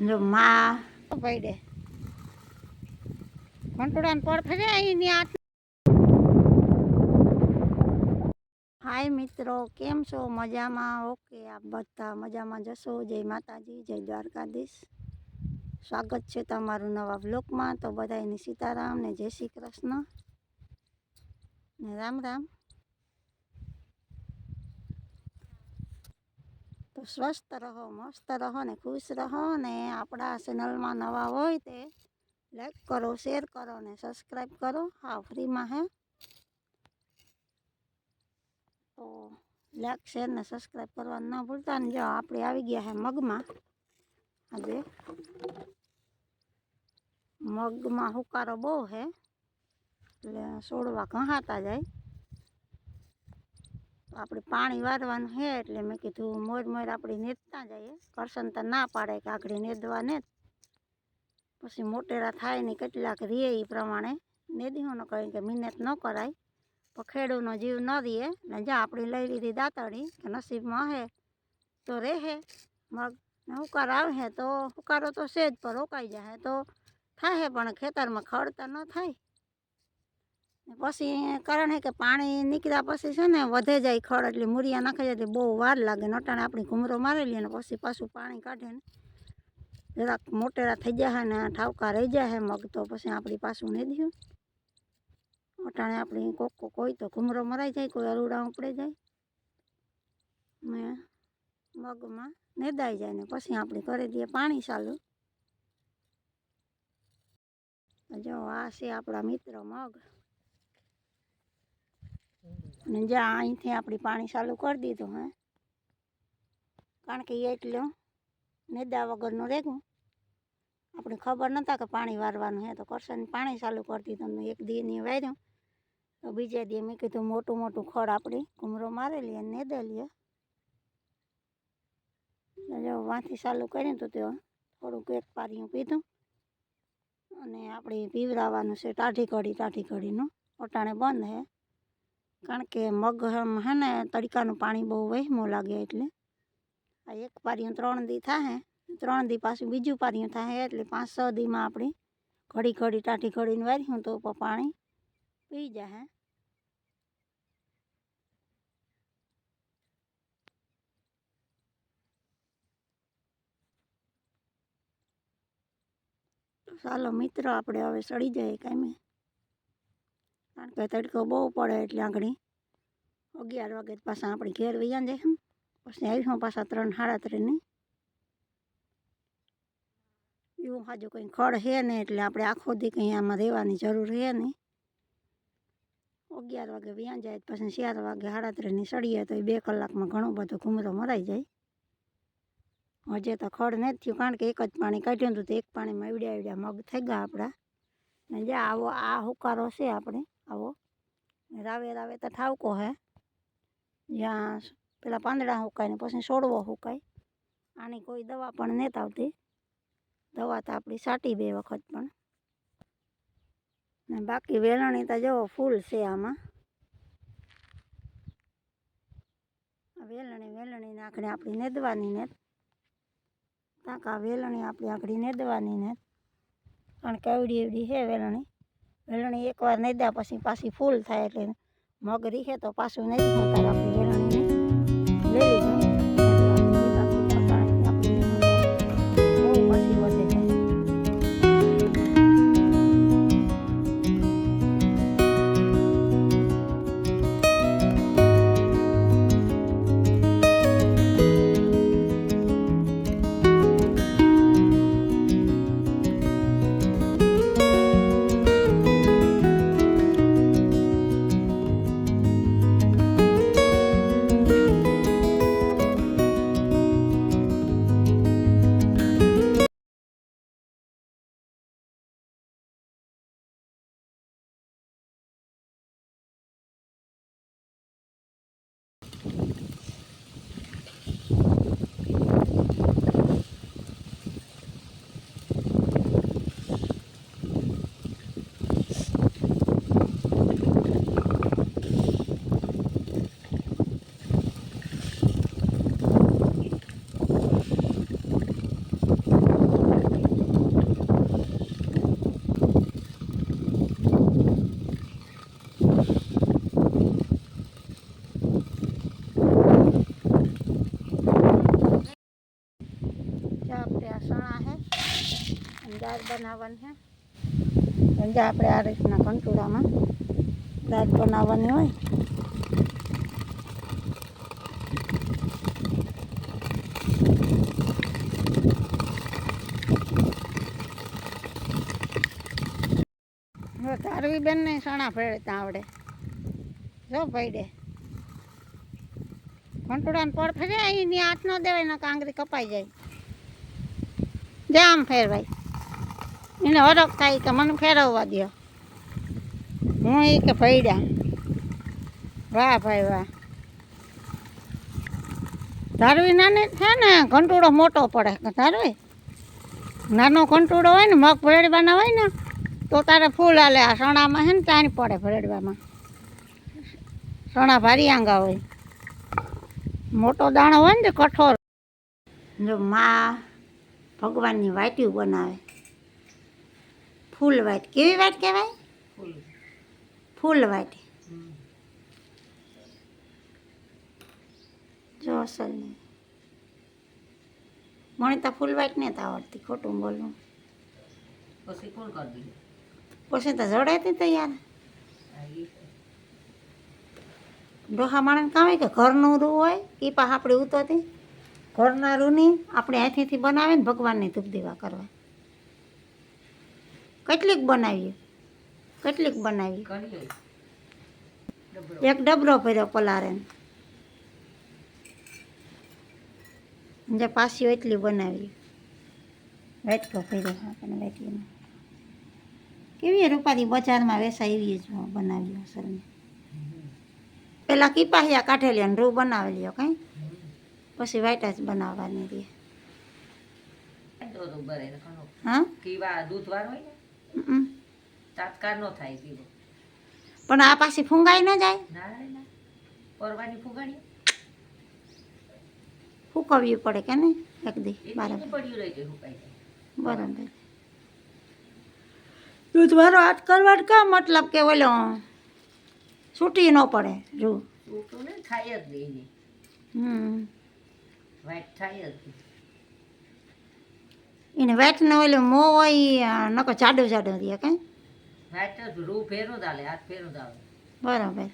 જો માં પડે પડ પર ફરે એની આ હાય મિત્રો કેમ છો? મજામાં? ઓકે આપ બધા મજામાં જશો? જય માતાજી જય દ્વારકાધીશ. સ્વાગત છે તમારું નવા બ્લોગમાં તો બધાની સીતારામ ને જય શ્રી કૃષ્ણ. ને રામ રામ. તો સ્વસ્થ રહો મસ્ત રહો ને ખુશ રહો ને આપણા ચેનલમાં નવા હોય તે લાઈક કરો શેર કરો ને સબસ્ક્રાઈબ કરો હા ફ્રીમાં હે તો લાઈક શેર ને સબસ્ક્રાઈબ કરવાનું ના ભૂલતા ને જો આપણે આવી ગયા છે મગમાં આજે મગમાં હુકારો બહુ છે એટલે છોડવા ઘહાતા જાય તો આપણે પાણી વારવાનું છે એટલે મેં કીધું મોર મોર આપણે નેતતા જઈએ. કરશન તો ના પાડે કે આગળ નેદવા ને પછી મોટેરા થાય ને કેટલાક રીએ એ પ્રમાણે. નેદીઓનો કહે કે મહેનત ન કરાય. પણ ખેડૂનો જીવ ન રહે ને જા આપણે લઈ લીધી દાંતડી કે નસીબમાં હે તો રહે. મગ ને હુકાર આવે તો, હુકારો તો છે જ, પણ રોકાઈ જાય તો થાય પણ ખેતરમાં ખડતા ન થાય. પછી કારણ કે પાણી નીકળ્યા પછી છે ને વધે જાય ખડ એટલે મૂરિયા નાખી જાય એટલે બહુ વાર લાગે. નટાણે આપણી ઘૂમરો મારેલી અને પછી પાછું પાણી કાઢે ને. જરાક મોટેરા થઈ જાય ને, ઠાવકા રહી જાય મગ, તો પછી આપણી પાછું નહીં દઉં અટાણે આપણી કોક કોઈ તો ઘૂમરો મરાઈ જાય, કોઈ અરૂડા ઉપડે જાય. ને મગમાં નેદાઈ જાય ને પછી આપણે કરી દઈએ પાણી ચાલુ. જો આ છે આપણા મિત્ર મગ. અને જ્યાં અહીંથી આપણે પાણી ચાલુ કરી દીધું હે કારણ કે એ એટલું નેદા વગરનું રેગું આપણે ખબર નતા કે પાણી વારવાનું હે તો કરશન પાણી ચાલુ કરી દીધું ને એક દીની વાર્યું તો બીજે દી મેં કીધું મોટું મોટું ખડ આપણે ઘૂમરો મારેલી અને નેદેલીએ જો વાંથી ચાલુ કરીને તો તે થોડુંક એક પારીયું પીધું અને આપણે પીવરાવાનું છે ટાઢી કઢી ટાઢી કઢીનું અટાણે બંધ હે કારણ કે મગ હમ હે ને તડકાનું પાણી બહુ વહેમું લાગે એટલે આ એક પારીયું ત્રણ દી થાય ત્રણ દી પાછું બીજું પારીયું થાય એટલે પાંચ છ દીમાં આપણે ઘડી ઘડી ટાઢી ઘડીને વાર્યું તો પ- પાણી પી જાય તો ચાલો મિત્રો આપણે હવે ચડી જાય કાંઈ કારણ કે તડકો બહુ પડે એટલે આગળ અગિયાર વાગે તો પાછા આપણે ઘેર વૈયા જાય પછી આવીશું પાછા ત્રણ સાડા ત્રણની એવું હાજુ કંઈ ખડ છે નહીં એટલે આપણે આખો દી કંઈ આમાં રહેવાની જરૂર છે નહીં અગિયાર વાગે વ્યાં જાય તો પછી ચાર વાગે સાડા ત્રણની સળીએ તો એ બે કલાકમાં ઘણો બધો ઘૂમરો મરાઈ જાય હજે તો ખડ નથી થયું કારણ કે એક જ પાણી કાઢ્યું હતું તો એક પાણીમાં એવડ્યા એવડ્યા મગ થઈ ગયા આપણા ને જે આવો આ હુકારો છે આપણે આવો ને રાવે રાવે તો ઠાવકો હે જ્યાં પેલા પાંદડા હુકાય ને પછી છોડવો હુકાય આની કોઈ દવા પણ નથી આવતી દવા તો આપણી સાટી બે વખત પણ ને બાકી વેલણી તો જો ફૂલ છે આમાં આ વેલણી વેલણી નાખીને આપણી નેદવાની ને તાકા વેલણી આપણી આખડી નેદવાની ને કારણ કે એવડી એવડી છે વેલણી વેલણી એકવાર નહીં દે પછી પાછી ફૂલ થાય એટલે મગ રીખે તો પાછું નહીં હોતા દાળ બનાવવાની છે સમજા આપણે આ રીતના કંટુડામાં દાળ બનાવવાની હોય. તારવી બેનને સણા ફેરતા આવડે. જો ભાઈ ને પર ફેરે અહીંની હાથ ન દેવાય, ને કાંગરી કપાઈ જાય. જામ ફેરવાય. એને હરખ થાય કે મને ફેરવવા દો હું એ કે ફૈડ્યા વાહ ભાઈ વાહ. ધારવી નાની છે ને, ઘંટુડો મોટો પડે. ધારવી? નાનો ઘંટુડો હોય ને, મગ ભરેડવાના હોય ને, તો તારે ફૂલ હાલે. આ સણામાં છે ને ચાણી પડે ભરેડવામાં. સણા ભારી આંગા હોય. મોટો દાણો હોય ને કઠોર. જો માં ભગવાનની વાટ્યું બનાવે. ફૂલ વાટ કેવી વાટ કહેવાય ફૂલ વાટ જો અસલની મને તો ફૂલ વાટ નથી આવડતી ખોટું બોલવું પછી કોણ કરી દીધું પછી તો જડાતી તો યાર ડોહા માણસ કામ હોય કે ઘરનું રૂ હોય એ પાછા આપણે ઉતરતી ઘરના રૂની આપણે હાથેથી બનાવે ને ભગવાનની ધૂપ દીવા કરવા કેટલીક બનાવીએ? કેટલીક ડબરો એક ડબરો ભર્યો પલારે જે પાછી એટલી બનાવી વેટકો ભર્યો આપણને વેટલીને કેવી રૂપારી બજારમાં વેસાય એવી જ બનાવી અસલને પહેલાં કીપાહિયા કાઢેલી અને રૂ બનાવેલી કંઈ. પછી વાઇટા જ બનાવવાની રહી. હા? કીવા દૂધ વાર હોય ને? હમ. તાત્કાળ નો થાય કીવો પણ આ પાછી ફૂંગાઈ ન જાય? ના પરવાની ફુગાણી ફૂકવવી પડે કે નહીં? એક દી બરાબર પડ્યું રહી જાય બરાબર. દૂધ વાળો હાથ કરવા કા મતલબ કે ઓલો છૂટી ન પડે જો. છૂટું ને થાય જ નહીં હમ. વાઈટ થાય જ નહીં. એને વેટ ન હોય મો હોય નકો જાડો જાડો રહે કઈ? વાઈટ રૂ ફેરું ચાલે હાથ ફેરું ચાલે બરાબર.